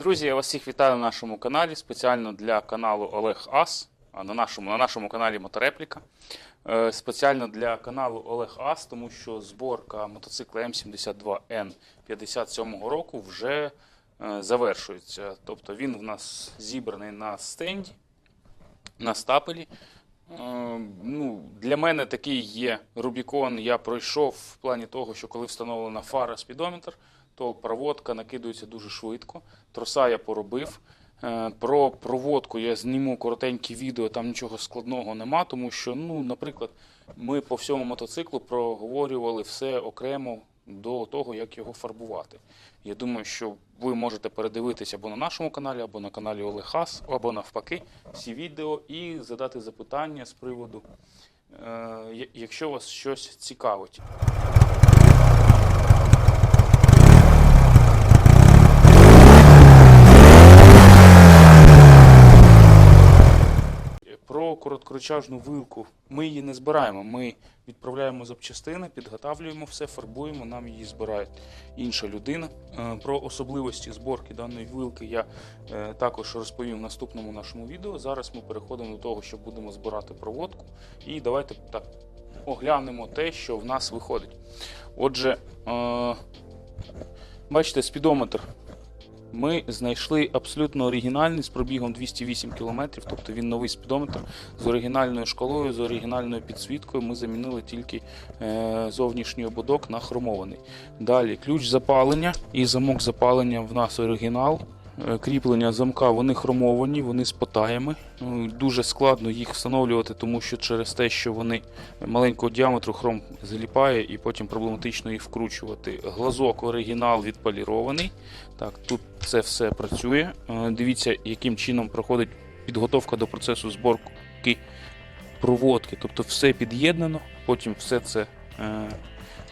Друзі, я вас всіх вітаю на нашому каналі. Спеціально для каналу Олег Ас. На нашому, на нашому каналі Моторепліка. Е, Спеціально для каналу Олег Ас, тому що зборка мотоцикла М72N 57 року вже е, завершується. Тобто він в нас зібраний на стенді, на стапелі. Е, Ну, для мене такий є Рубікон. Я пройшов в плані того, що коли встановлена фара спідометр, то проводка накидується дуже швидко. Троса я поробив. Е, Про проводку я зніму коротеньке відео, там нічого складного нема, тому що, ну, наприклад, ми по всьому мотоциклу проговорювали все окремо до того, як його фарбувати. Я думаю, що ви можете передивитися або на нашому каналі, або на каналі Олег Хас, або навпаки, всі відео і задати запитання з приводу, е, якщо вас щось цікавить. Короткоречажну вилку ми її не збираємо. Ми відправляємо запчастини, підготавлюємо все, фарбуємо, нам її збирає інша людина. Е, Про особливості зборки даної вилки я е, також розповім в наступному нашому відео. Зараз ми переходимо до того, що будемо збирати проводку. І давайте так оглянемо те, що в нас виходить. Отже, е, бачите, спідометр ми знайшли абсолютно оригінальний з пробігом 208 км, тобто він новий спідометр з оригінальною шкалою, з оригінальною підсвіткою. Ми замінили тільки е, зовнішній ободок на хромований. Далі ключ запалення і замок запалення в нас оригінал. Е, Кріплення замка вони хромовані, вони з потаями. Ну, Дуже складно їх встановлювати, тому що через те, що вони маленького діаметру хром заліпає і потім проблематично їх вкручувати. Глазок оригінал відполірований. Так, тут це все працює. Е, Дивіться, яким чином проходить підготовка до процесу зборки проводки. Тобто все під'єднано, потім все це е,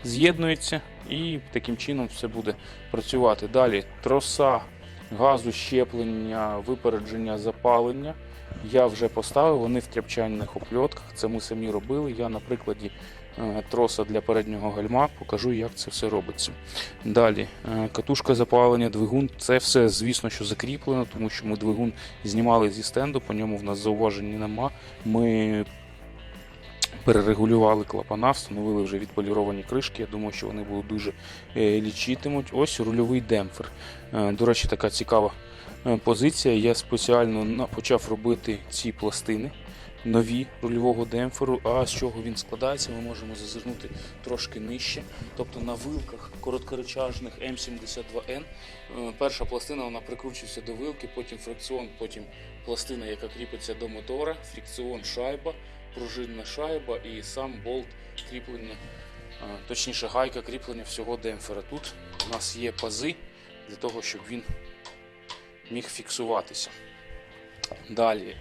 з'єднується і таким чином все буде працювати. Далі троса газу щеплення, випередження запалення. Я вже поставив, вони в тряпчаних опльотках. Це ми самі робили. Я на прикладі е, троса для переднього гальма покажу, як це все робиться. Далі е, катушка запалення, двигун. Це все, звісно, що закріплено, тому що ми двигун знімали зі стенду, по ньому в нас зауважень нема. Ми перерегулювали клапана, встановили вже відполіровані кришки. Я думаю, що вони будуть дуже е, лічитимуть. Ось рульовий демпфер. Е, До речі, така цікава е, позиція. Я спеціально почав робити ці пластини. Нові рульового демпферу. А з чого він складається, ми можемо зазирнути трошки нижче. Тобто на вилках короткоречажних М72N е, перша пластина вона прикручується до вилки, потім фрикціон, потім пластина, яка кріпиться до мотора, фрикціон шайба, пружинна шайба і сам болт кріплення, точніше гайка кріплення всього демпфера. Тут у нас є пази для того, щоб він міг фіксуватися. Далі,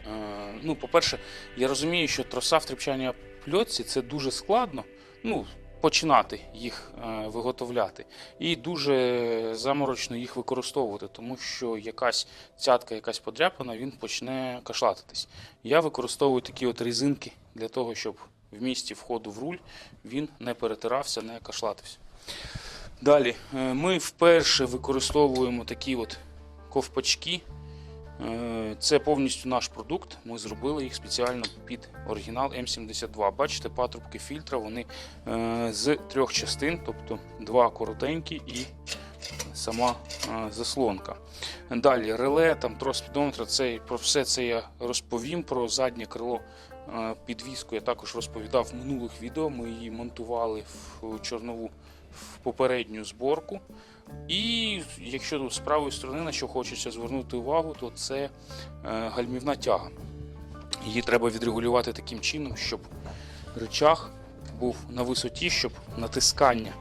ну, по-перше, я розумію, що троса в тріпчаній пльотці це дуже складно. Ну, починати їх е, виготовляти. І дуже заморочно їх використовувати, тому що якась цятка, якась подряпана, він почне кашлатитись. Я використовую такі от різинки для того, щоб в місці входу в руль він не перетирався, не кашлатився. Далі, е, ми вперше використовуємо такі от ковпачки. Е, Це повністю наш продукт. Ми зробили їх спеціально під оригінал М72. Бачите, патрубки фільтра вони е, з трьох частин, тобто два коротенькі і сама е, заслонка. Далі реле, там спідометра, це про все це я розповім. Про заднє крило підвіску я також розповідав в минулих відео. Ми її монтували в чорнову в попередню зборку. І якщо з правої сторони, на що хочеться звернути увагу, то це е, гальмівна тяга. Її треба відрегулювати таким чином, щоб рычаг був на висоті, щоб натискання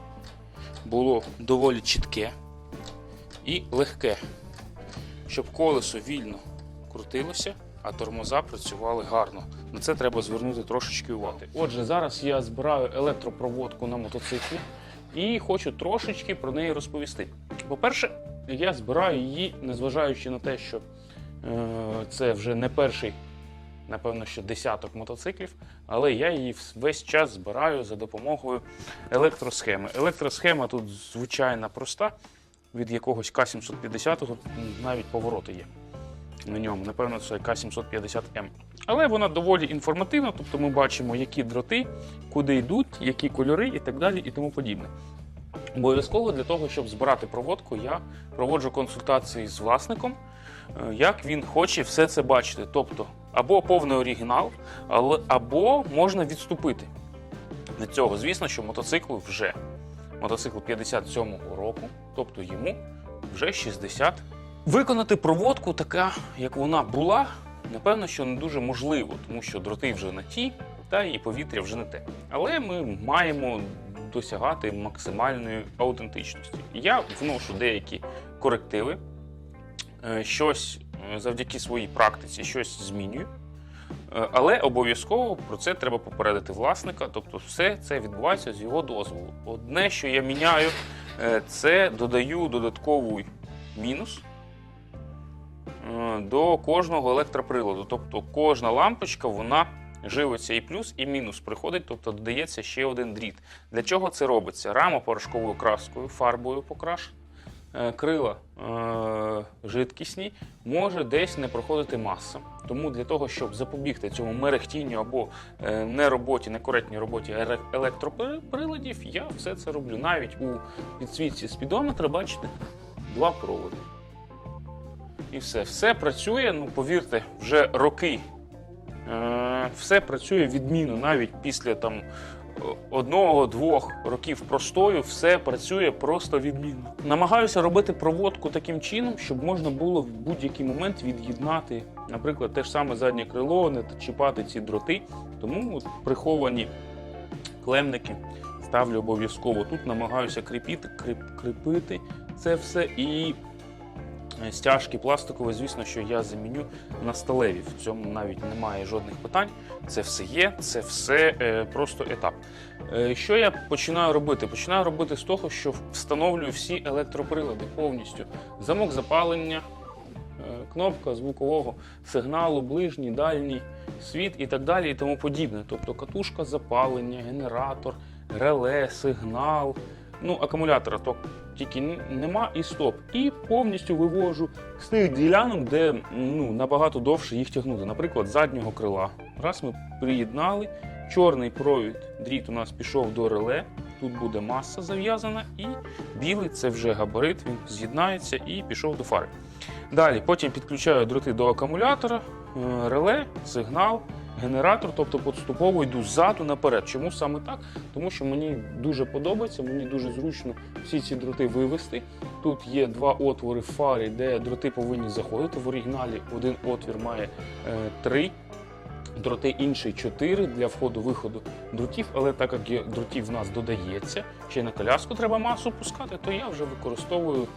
було доволі чітке і легке, щоб колесо вільно крутилося, а тормоза працювали гарно. На це треба звернути трошечки уваги. Отже, зараз я збираю електропроводку на мотоциклі і хочу трошечки про неї розповісти. По-перше, я збираю її, незважаючи на те, що е, це вже не перший, напевно, що десяток мотоциклів, але я її весь час збираю за допомогою електросхеми. Електросхема тут звичайна проста. від якогось К-750, навіть повороти є на ньому. Напевно, це К-750М. Але вона доволі інформативна, тобто ми бачимо, які дроти, куди йдуть, які кольори і так далі, і тому подібне. Обов'язково для того, щоб збирати проводку, я проводжу консультації з власником, е, як він хоче все це бачити. Тобто, або повний оригінал, або можна відступити від цього. Звісно, що мотоциклу вже мотоцикл 57-го року, тобто йому вже 60. Виконати проводку така, як вона була, напевно, що не дуже можливо, тому що дроти вже не ті, та і повітря вже не те. Але ми маємо досягати максимальної аутентичності. Я вношу деякі корективи, е, щось е, завдяки своїй практиці, щось змінюю. Е, Але обов'язково про це треба попередити власника, тобто все це відбувається з його дозволу. Одне, що я міняю, це додаю додатковий мінус до кожного електроприладу. Тобто кожна лампочка вона живиться і плюс, і мінус приходить, тобто додається ще один дріт. Для чого це робиться? Рама порошковою краскою, фарбою покрашена. е, Крила е, жидкісні, може десь не проходити маса. Тому для того, щоб запобігти цьому мерехтінню або е, нероботі, некоректній роботі електроприладів, я все це роблю. Навіть у підсвітці спідометра, бачите, два проводи. І все. Все працює, ну повірте, вже роки. Е, все працює відмінно, навіть після там одного-двох років простою, все працює просто відмінно. Намагаюся робити проводку таким чином, щоб можна було в будь-який момент від'єднати, наприклад, те ж саме заднє крило, не чіпати ці дроти. Тому от приховані клемники ставлю обов'язково. Тут намагаюся кріпити, кріп, кріпити це все і. Е, Стяжки пластикові, звісно, що я заміню на сталеві. В цьому навіть немає жодних питань. Це все є, це все е, просто етап. Е, що я починаю робити? Починаю робити з того, що встановлюю всі електроприлади повністю. Замок запалення, кнопка звукового сигналу, ближній, дальній, світ і так далі, і тому подібне. Тобто катушка запалення, генератор, реле, сигнал. Ну, акумулятора то тільки нема і стоп. І повністю вивожу з тих ділянок, де ну, набагато довше їх тягнути. Наприклад, заднього крила. Раз ми приєднали, чорний провід, дріт у нас пішов до реле. Тут буде маса зав'язана, і білий це вже габарит, він з'єднається і пішов до фари. Далі потім підключаю дроти до акумулятора, е, реле, сигнал, генератор, тобто поступово йду ззаду наперед. Чому саме так? Тому що мені дуже подобається, мені дуже зручно всі ці дроти вивести. Тут є два отвори в фарі, де дроти повинні заходити. В оригіналі один отвір має е, три. Дроти інший 4 для входу-виходу дротів, але так як дротів в нас додається, ще й на коляску треба масу пускати, то я вже використовую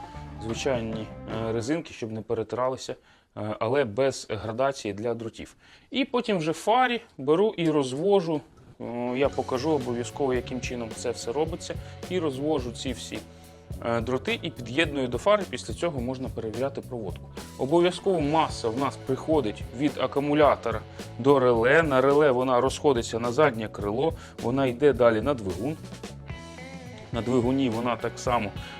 звичайні е, резинки, щоб не перетиралися, але без градації для дротів. І потім вже фарі беру і розвожу. е, Я покажу обов'язково, яким чином це все робиться, і розвожу ці всі е, дроти і під'єдную до фари. Після цього можна перевіряти проводку. Обов'язково маса в нас приходить від акумулятора до реле. На реле вона розходиться на заднє крило, вона йде далі на двигун. На двигуні вона так само е-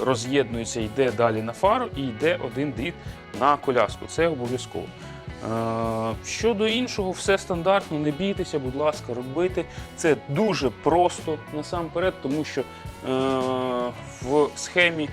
роз'єднується, йде далі на фару і йде один дріт на коляску. Це обов'язково. Е, щодо іншого, все стандартно, не бійтеся, будь ласка, робити. Це дуже просто насамперед, тому що е, в схемі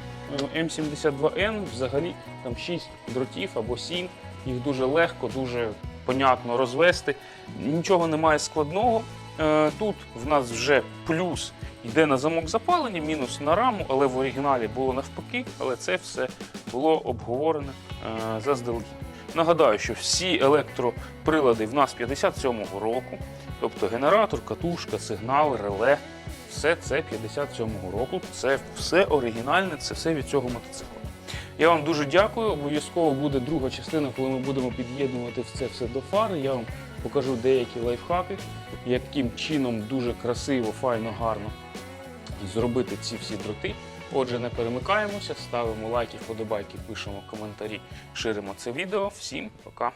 е, М72N взагалі там 6 дротів або 7. Їх дуже легко, дуже понятно розвести. Нічого немає складного. Е, Тут в нас вже плюс йде на замок запалення, мінус на раму, але в оригіналі було навпаки, але це все було обговорене е, заздалегідь. Нагадаю, що всі електроприлади в нас 57-го року, тобто генератор, катушка, сигнал, реле, все це 57-го року. Це все оригінальне, це все від цього мотоцикла. Я вам дуже дякую. Обов'язково буде друга частина, коли ми будемо під'єднувати це все до фари. Я вам покажу деякі лайфхаки, яким чином дуже красиво, файно, гарно зробити ці всі дроти. Отже, не перемикаємося, ставимо лайки, вподобайки, пишемо коментарі, ширимо це відео. Всім пока!